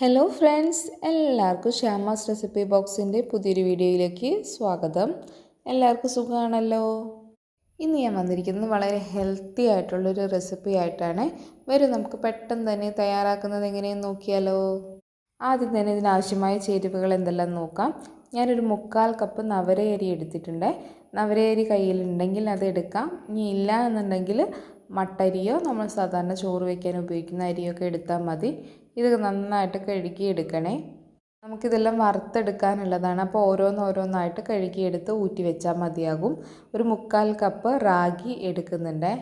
Hello friends എല്ലാവർക്കും Shyama's recipe ബോക്സിന്റെ പുതിയൊരു വീഡിയോയിലേക്ക് സ്വാഗതം. എല്ലാവർക്കും സുഖമാണല്ലോ ഇന്ന് ഞാൻ വന്നിരിക്കുന്നത് വളരെ ഹെൽത്തി ആയിട്ടുള്ളൊരു റെസിപ്പി ആയിട്ടാണ്. വരും നമുക്ക് പെട്ടെന്ന് തന്നെ തയ്യാറാക്കുന്നത് എങ്ങനെയെന്ന് നോക്കിയാലോ? ആദ്യം തന്നെ ഇതിനാവശ്യമായ ചേരുവകൾ എന്തെല്ലാം നോക്കാം. ഞാനൊരു മുക്കാൽ കപ്പ് നവരയരി എടുത്തിട്ടുണ്ട്. നവരയരി കയ്യിലുണ്ടെങ്കിൽ അത് എടുക്കാം. ഇനി ഇല്ല എന്നുണ്ടെങ്കിൽ മട്ടരിയോ നമ്മൾ സാധാരണ ചോറ് വയ്ക്കാൻ ഉപയോഗിക്കുന്ന അരിയൊക്കെ എടുത്താൽ മതി. ഇത് നന്നായിട്ട് കഴുകി എടുക്കണേ നമുക്കിതെല്ലാം വറുത്തെടുക്കാനുള്ളതാണ്. അപ്പോൾ ഓരോന്നോരോന്നായിട്ട് കഴുകിയെടുത്ത് ഊറ്റി വെച്ചാൽ മതിയാകും. ഒരു മുക്കാൽ കപ്പ് റാഗി എടുക്കുന്നുണ്ട്.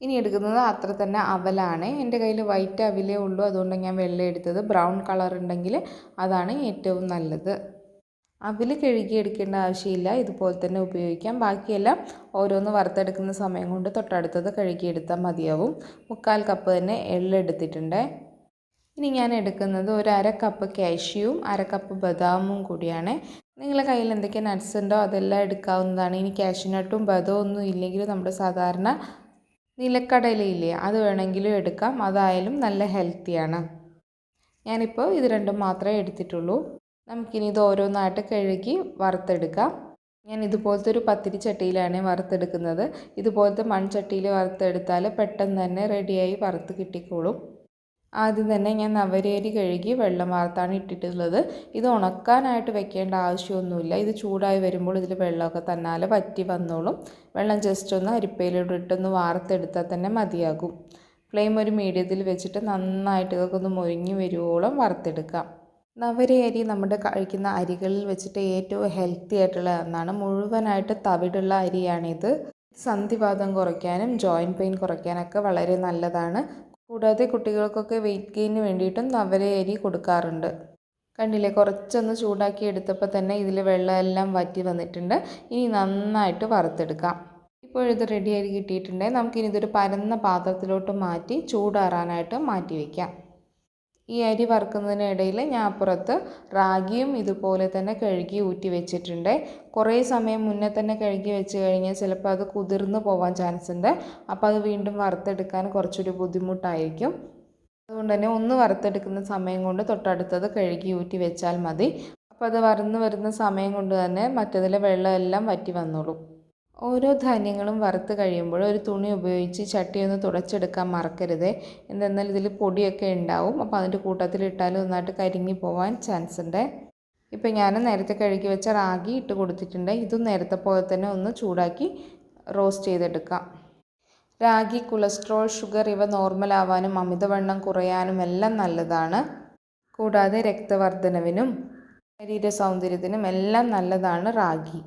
ഇനി എടുക്കുന്നത് അത്ര തന്നെ അവലാണ്. എന്റെ കയ്യിൽ വൈറ്റ് അവിലേ ഉള്ളൂ. അതുകൊണ്ട് ഞാൻ വെള്ളം എടുത്തത് ബ്രൗൺ കളർ ഉണ്ടെങ്കിൽ അതാണ് ഏറ്റവും നല്ലത്. അവിൽ കഴുകിയെടുക്കേണ്ട ആവശ്യമില്ല. ഇതുപോലെ തന്നെ ഉപയോഗിക്കാം. ബാക്കിയെല്ലാം ഓരോന്ന് വറുത്തെടുക്കുന്ന സമയം കൊണ്ട് തൊട്ടടുത്തത് കഴുകിയെടുത്താൽ മതിയാവും. മുക്കാൽ കപ്പ് തന്നെ എള്ളെടുത്തിട്ടുണ്ട്. ഇനി ഞാൻ എടുക്കുന്നത് ഒരു അര കപ്പ് കാഷ്യൂവും അര കപ്പ് ബദാമും കൂടിയാണ്. നിങ്ങളുടെ കയ്യിൽ എന്തൊക്കെ നട്ട്സ് ഉണ്ടോ അതെല്ലാം എടുക്കാവുന്നതാണ്. ഇനി കാഷ്യൂ നട്ടും ബദവും ഒന്നും ഇല്ലെങ്കിൽ നമ്മുടെ സാധാരണ നിലക്കടലയില്ലേ അത് വേണമെങ്കിലും എടുക്കാം. അതായാലും നല്ല ഹെൽത്തിയാണ് ഞാനിപ്പോൾ ഇത് രണ്ടും മാത്രമേ എടുത്തിട്ടുള്ളൂ. നമുക്കിനി ഇത് ഓരോന്നായിട്ട് കഴുകി വറുത്തെടുക്കാം. ഞാൻ ഇതുപോലത്തെ ഒരു പത്തിരി ചട്ടിയിലാണ് വറുത്തെടുക്കുന്നത്. ഇതുപോലത്തെ മൺചട്ടിയിൽ വറുത്തെടുത്താൽ പെട്ടെന്ന് തന്നെ റെഡിയായി വറുത്ത് കിട്ടിക്കോളും. ആദ്യം തന്നെ ഞാൻ നവരേരി കഴുകി വെള്ളം വാർത്താണ് ഇട്ടിട്ടുള്ളത്. ഇത് ഉണക്കാനായിട്ട് വെക്കേണ്ട ആവശ്യമൊന്നുമില്ല. ഇത് ചൂടായി വരുമ്പോൾ ഇതിൽ വെള്ളമൊക്കെ തന്നാലെ വറ്റി വന്നോളും. വെള്ളം ജസ്റ്റ് ഒന്ന് അരിപ്പയിലിട്ടിട്ടൊന്ന് വാർത്തെടുത്താൽ തന്നെ മതിയാകും. ഫ്ലെയിം ഒരു മീഡിയത്തിൽ വെച്ചിട്ട് നന്നായിട്ട് ഇതൊക്കെ ഒന്ന് മുരിങ്ങി വരുവോളം വറുത്തെടുക്കാം. നവരയരി നമ്മുടെ കഴിക്കുന്ന അരികളിൽ വെച്ചിട്ട് ഏറ്റവും ഹെൽത്തി ആയിട്ടുള്ള ഒന്നാണ്. മുഴുവനായിട്ട് തവിടുള്ള അരിയാണിത്. സന്ധിവാദം കുറയ്ക്കാനും ജോയിന്റ് പെയിൻ കുറയ്ക്കാനൊക്കെ വളരെ നല്ലതാണ്. കൂടാതെ കുട്ടികൾക്കൊക്കെ വെയിറ്റ് ഗെയിന് വേണ്ടിയിട്ടും നവരയരി കൊടുക്കാറുണ്ട്. കണ്ടില്ലേ? കുറച്ചൊന്ന് ചൂടാക്കി എടുത്തപ്പോൾ തന്നെ ഇതിൽ വെള്ളമെല്ലാം വറ്റി വന്നിട്ടുണ്ട്. ഇനി നന്നായിട്ട് വറുത്തെടുക്കാം. ഇപ്പോൾ ഇത് റെഡിയായി കിട്ടിയിട്ടുണ്ടെങ്കിൽ നമുക്കിനി ഇതൊരു പരന്ന പാത്രത്തിലോട്ട് മാറ്റി ചൂടാറാനായിട്ട് മാറ്റി വയ്ക്കാം ഈ അരി വറുക്കുന്നതിനിടയിൽ ഞാൻ അപ്പുറത്ത് റാഗിയും ഇതുപോലെ തന്നെ കഴുകി ഊറ്റി വെച്ചിട്ടുണ്ട്. കുറേ സമയം മുന്നേ തന്നെ കഴുകി വെച്ച് കഴിഞ്ഞാൽ ചിലപ്പോൾ അത് കുതിർന്ന് പോകാൻ ചാൻസ് ഉണ്ട്. അപ്പോൾ അത് വീണ്ടും വറുത്തെടുക്കാൻ കുറച്ചൊരു ബുദ്ധിമുട്ടായിരിക്കും. അതുകൊണ്ട് തന്നെ ഒന്ന് വറുത്തെടുക്കുന്ന സമയം കൊണ്ട് തൊട്ടടുത്തത് കഴുകി ഊറ്റി വെച്ചാൽ മതി. അപ്പോൾ അത് വറന്ന് വരുന്ന സമയം കൊണ്ട് തന്നെ മറ്റതിലെ വെള്ളമെല്ലാം വറ്റി വന്നോളും. ഓരോ ധാന്യങ്ങളും വറുത്ത് കഴിയുമ്പോൾ ഒരു തുണി ഉപയോഗിച്ച് ചട്ടി ഒന്ന് തുടച്ചെടുക്കാൻ മറക്കരുത്. എന്തെന്നാൽ ഇതിൽ പൊടിയൊക്കെ ഉണ്ടാവും. അപ്പോൾ അതിന്റെ കൂട്ടത്തിൽ ഇട്ടാൽ നന്നായിട്ട് കരിങ്ങി പോകാൻ ചാൻസ് ഉണ്ട്. ഇപ്പോൾ ഞാൻ നേരത്തെ കഴുകി വെച്ച റാഗി ഇട്ട് കൊടുത്തിട്ടുണ്ട്. ഇതും നേരത്തെ പോലെ തന്നെ ഒന്ന് ചൂടാക്കി റോസ്റ്റ് ചെയ്തെടുക്കാം. റാഗി കൊളസ്ട്രോൾ ഷുഗർ ഇവ നോർമൽ ആവാനും അമിതവണ്ണം കുറയാനും എല്ലാം നല്ലതാണ്. കൂടാതെ രക്തവർദ്ധനവിനും ശരീര സൗന്ദര്യത്തിനും എല്ലാം നല്ലതാണ് റാഗി.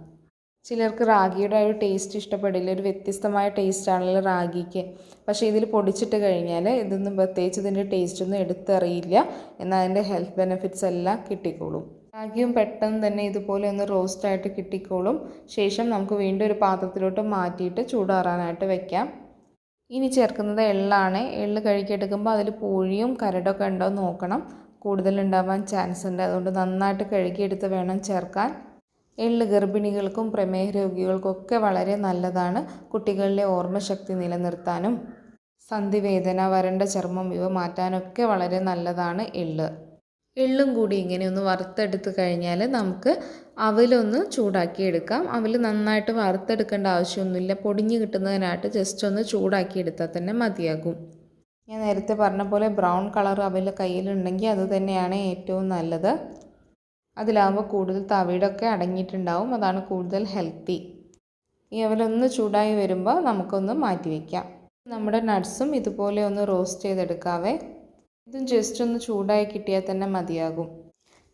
ചിലർക്ക് റാഗിയുടെ ഒരു ടേസ്റ്റ് ഇഷ്ടപ്പെടില്ല. ഒരു വ്യത്യസ്തമായ ടേസ്റ്റ് ആണല്ലോ റാഗിക്ക്. പക്ഷേ ഇതിൽ പൊടിച്ചിട്ട് കഴിഞ്ഞാൽ ഇതൊന്നും പ്രത്യേകിച്ച് ഇതിന്റെ ടേസ്റ്റ് ഒന്നും എടുത്തറിയില്ല. എന്നാൽ അതിന്റെ ഹെൽത്ത് ബെനിഫിറ്റ്സ് എല്ലാം കിട്ടിക്കോളും. റാഗിയും പെട്ടെന്ന് തന്നെ ഇതുപോലെ ഒന്ന് റോസ്റ്റായിട്ട് കിട്ടിക്കോളും. ശേഷം നമുക്ക് വീണ്ടും ഒരു പാത്രത്തിലോട്ട് മാറ്റിയിട്ട് ചൂടാറാനായിട്ട് വെക്കാം. ഇനി ചേർക്കുന്നത് എള്ളാണ്. എള്ള് കഴുകിയെടുക്കുമ്പോൾ അതിൽ പൂഴിയും കരടൊക്കെ ഉണ്ടോ നോക്കണം. കൂടുതലുണ്ടാവാൻ ചാൻസ് ഉണ്ട്. അതുകൊണ്ട് നന്നായിട്ട് കഴുകിയെടുത്ത് വേണം ചേർക്കാൻ. എള്ള് ഗർഭിണികൾക്കും പ്രമേഹ രോഗികൾക്കൊക്കെ വളരെ നല്ലതാണ്. കുട്ടികളിലെ ഓർമ്മശക്തി നിലനിർത്താനും സന്ധിവേദന വരണ്ട ചർമ്മം ഇവ മാറ്റാനൊക്കെ വളരെ നല്ലതാണ് എള്ള്. എള്ളും കൂടി ഇങ്ങനെ ഒന്ന് വറുത്തെടുത്ത് കഴിഞ്ഞാൽ നമുക്ക് അവലൊന്ന് ചൂടാക്കി എടുക്കാം അവൽ നന്നായിട്ട് വറുത്തെടുക്കേണ്ട ആവശ്യമൊന്നുമില്ല. പൊടിഞ്ഞ് കിട്ടുന്നതിനായിട്ട് ജസ്റ്റ് ഒന്ന് ചൂടാക്കി എടുത്താൽ തന്നെ മതിയാകും. ഞാൻ നേരത്തെ പറഞ്ഞ പോലെ ബ്രൗൺ കളർ അവൽ കയ്യിലുണ്ടെങ്കിൽ അത് തന്നെയാണ് ഏറ്റവും നല്ലത്. അതിലാകുമ്പോൾ കൂടുതൽ തവിടൊക്കെ അടങ്ങിയിട്ടുണ്ടാവും. അതാണ് കൂടുതൽ ഹെൽത്തി ഈ അവലൊന്ന് ചൂടായി വരുമ്പോൾ നമുക്കൊന്ന് മാറ്റി വയ്ക്കാം നമ്മുടെ നട്ട്സും ഇതുപോലെ ഒന്ന് റോസ്റ്റ് ചെയ്തെടുക്കാവേ. ഇതും ജസ്റ്റ് ഒന്ന് ചൂടായി കിട്ടിയാൽ തന്നെ മതിയാകും.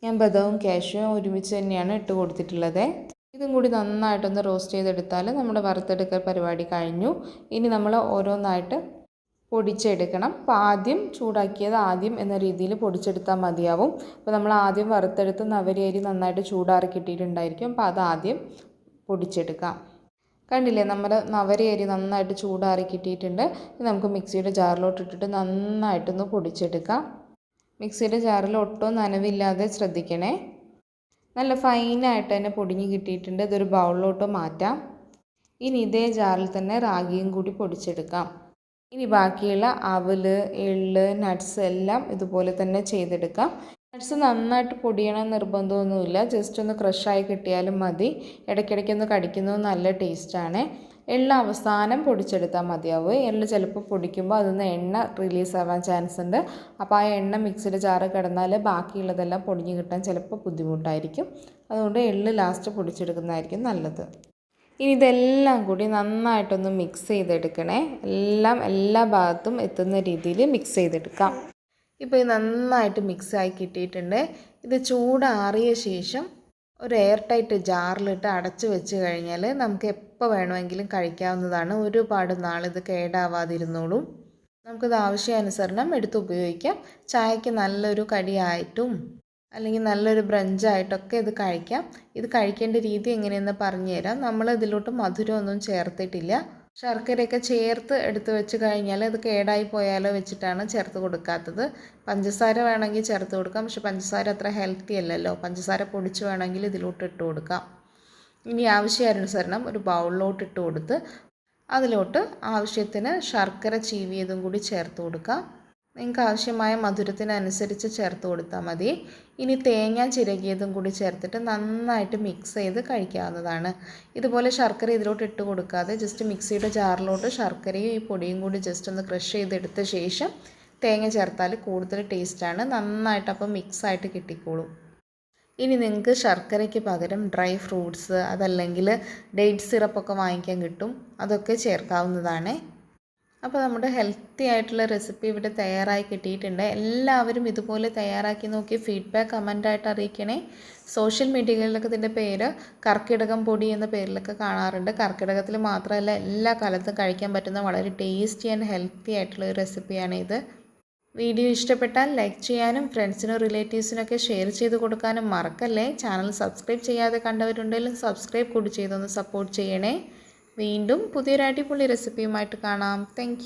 ഞാൻ ബദവും കാഷ്യവും ഒരുമിച്ച് തന്നെയാണ് ഇട്ട് കൊടുത്തിട്ടുള്ളത്. ഇതും കൂടി നന്നായിട്ടൊന്ന് റോസ്റ്റ് ചെയ്തെടുത്താൽ നമ്മുടെ വറുത്തെടുക്കൽ പരിപാടി കഴിഞ്ഞു. ഇനി നമ്മൾ ഓരോന്നായിട്ട് പൊടിച്ചെടുക്കണം. അപ്പോൾ ആദ്യം ചൂടാക്കിയത് ആദ്യം എന്ന രീതിയിൽ പൊടിച്ചെടുത്താൽ മതിയാവും. അപ്പോൾ നമ്മൾ ആദ്യം വറുത്തെടുത്ത് നവരരി നന്നായിട്ട് ചൂടാറി കിട്ടിയിട്ടുണ്ടായിരിക്കും. അപ്പോൾ അത് ആദ്യം പൊടിച്ചെടുക്കാം. കണ്ടില്ലേ? നമ്മുടെ അരി നന്നായിട്ട് ചൂടാറി കിട്ടിയിട്ടുണ്ട്. നമുക്ക് മിക്സിയുടെ ജാറിലോട്ട് ഇട്ടിട്ട് നന്നായിട്ടൊന്ന് പൊടിച്ചെടുക്കാം. മിക്സിയുടെ ജാറിൽ ഒട്ടും നനവില്ലാതെ ശ്രദ്ധിക്കണേ. നല്ല ഫൈനായിട്ട് തന്നെ പൊടിഞ്ഞ് കിട്ടിയിട്ടുണ്ട്. ഇതൊരു ബൗളിലോട്ട് മാറ്റാം. ഇനി ഇതേ ജാറിൽ തന്നെ റാഗിയും കൂടി പൊടിച്ചെടുക്കാം. ഇനി ബാക്കിയുള്ള അവൽ എള്ള് നട്ട്സ് എല്ലാം ഇതുപോലെ തന്നെ ചെയ്തെടുക്കാം. നട്ട്സ് നന്നായിട്ട് പൊടിയണം നിർബന്ധമൊന്നുമില്ല. ജസ്റ്റ് ഒന്ന് ക്രഷായി കിട്ടിയാലും മതി. ഇടയ്ക്കിടയ്ക്ക് ഒന്ന് കടിക്കുന്നത് നല്ല ടേസ്റ്റാണ് എള്ള അവസാനം പൊടിച്ചെടുത്താൽ മതിയാവും. എള്ള് ചിലപ്പോൾ പൊടിക്കുമ്പോൾ അതിൽ എണ്ണ റിലീസ് ആവാൻ ചാൻസ് ഉണ്ട്. അപ്പോൾ ആ എണ്ണ മിക്സിയുടെ ജാറ് കിടന്നാൽ ബാക്കിയുള്ളതെല്ലാം പൊടിഞ്ഞ് കിട്ടാൻ ചിലപ്പോൾ ബുദ്ധിമുട്ടായിരിക്കും. അതുകൊണ്ട് എള്ള് ലാസ്റ്റ് പൊടിച്ചെടുക്കുന്നതായിരിക്കും നല്ലത്. ഇനി ഇതെല്ലാം കൂടി നന്നായിട്ടൊന്ന് മിക്സ് ചെയ്തെടുക്കണേ. എല്ലാം എല്ലാ ഭാഗത്തും എത്തുന്ന രീതിയിൽ മിക്സ് ചെയ്തെടുക്കാം. ഇപ്പോൾ ഇത് നന്നായിട്ട് മിക്സായി കിട്ടിയിട്ടുണ്ട്. ഇത് ചൂടാറിയ ശേഷം ഒരു എയർ ടൈറ്റ് ജാറിലിട്ട് അടച്ചു വെച്ച് കഴിഞ്ഞാൽ നമുക്ക് എപ്പോൾ വേണമെങ്കിലും കഴിക്കാവുന്നതാണ്. ഒരുപാട് നാളിത് കേടാവാതിരുന്നോളും. നമുക്കിത് ആവശ്യാനുസരണം എടുത്ത് ഉപയോഗിക്കാം. ചായക്ക് നല്ലൊരു കടിയായിട്ടും അല്ലെങ്കിൽ നല്ലൊരു ബ്രഞ്ചായിട്ടൊക്കെ ഇത് കഴിക്കാം. ഇത് കഴിക്കേണ്ട രീതി എങ്ങനെയെന്ന് പറഞ്ഞു തരാം നമ്മൾ ഇതിലോട്ട് മധുരമൊന്നും ചേർത്തിട്ടില്ല. ശർക്കരയൊക്കെ ചേർത്ത് എടുത്ത് വെച്ച് കഴിഞ്ഞാൽ അത് കേടായി പോയാലോ വെച്ചിട്ടാണ് ചേർത്ത് കൊടുക്കാത്തത്. പഞ്ചസാര വേണമെങ്കിൽ ചേർത്ത് കൊടുക്കാം. പക്ഷെ പഞ്ചസാര അത്ര ഹെൽത്തി അല്ലല്ലോ. പഞ്ചസാര പൊടിച്ച് വേണമെങ്കിൽ ഇതിലോട്ട് ഇട്ട് കൊടുക്കാം. ഇനി ആവശ്യാനുസരണം ഒരു ബൗളിലോട്ട് ഇട്ട് കൊടുത്ത് അതിലോട്ട് ആവശ്യത്തിന് ശർക്കര ചീവിയതും കൂടി ചേർത്ത് കൊടുക്കാം. നിങ്ങൾക്ക് ആവശ്യമായ മധുരത്തിനനുസരിച്ച് ചേർത്ത് കൊടുത്താൽ മതി. ഇനി തേങ്ങ ചിരകിയതും കൂടി ചേർത്തിട്ട് നന്നായിട്ട് മിക്സ് ചെയ്ത് കഴിക്കാവുന്നതാണ്. ഇതുപോലെ ശർക്കര ഇതിലോട്ട് ഇട്ട് കൊടുക്കാതെ ജസ്റ്റ് മിക്സിയുടെ ജാറിലോട്ട് ശർക്കരയും ഈ പൊടിയും കൂടി ജസ്റ്റ് ഒന്ന് ക്രഷ് ചെയ്തെടുത്ത ശേഷം തേങ്ങ ചേർത്താൽ കൂടുതൽ ടേസ്റ്റാണ് നന്നായിട്ട് അപ്പം മിക്സായിട്ട് കിട്ടിക്കോളും. ഇനി നിങ്ങൾക്ക് ശർക്കരയ്ക്ക് പകരം ഡ്രൈ ഫ്രൂട്ട്സ് അതല്ലെങ്കിൽ ഡേറ്റ് സിറപ്പൊക്കെ വാങ്ങിക്കാൻ കിട്ടും. അതൊക്കെ ചേർക്കാവുന്നതാണ്. അപ്പോൾ നമ്മുടെ ഹെൽത്തി ആയിട്ടുള്ള റെസിപ്പി ഇവിടെ തയ്യാറായി കിട്ടിയിട്ടുണ്ട്. എല്ലാവരും ഇതുപോലെ തയ്യാറാക്കി നോക്കി ഫീഡ്ബാക്ക് കമന്റായിട്ട് അറിയിക്കണേ. സോഷ്യൽ മീഡിയകളിലൊക്കെ ഇതിന്റെ പേര് കർക്കിടകം പൊടി എന്ന പേരിലൊക്കെ കാണാറുണ്ട്. കർക്കിടകത്തിൽ മാത്രമല്ല എല്ലാ കാലത്തും കഴിക്കാൻ പറ്റുന്ന വളരെ ടേസ്റ്റി ആൻഡ് ഹെൽത്തി ആയിട്ടുള്ള ഒരു റെസിപ്പിയാണ് ഇത്. വീഡിയോ ഇഷ്ടപ്പെട്ടാൽ ലൈക്ക് ചെയ്യാനും ഫ്രണ്ട്സിനും റിലേറ്റീവ്സിനൊക്കെ ഷെയർ ചെയ്ത് കൊടുക്കാനും മറക്കല്ലേ. ചാനൽ സബ്സ്ക്രൈബ് ചെയ്യാതെ കണ്ടവരുണ്ടെങ്കിലും സബ്സ്ക്രൈബ് കൂടി ചെയ്തൊന്ന് സപ്പോർട്ട് ചെയ്യണേ. വീണ്ടും പുതിയൊരു അടിപൊളി റെസിപ്പിയുമായിട്ട് കാണാം. താങ്ക്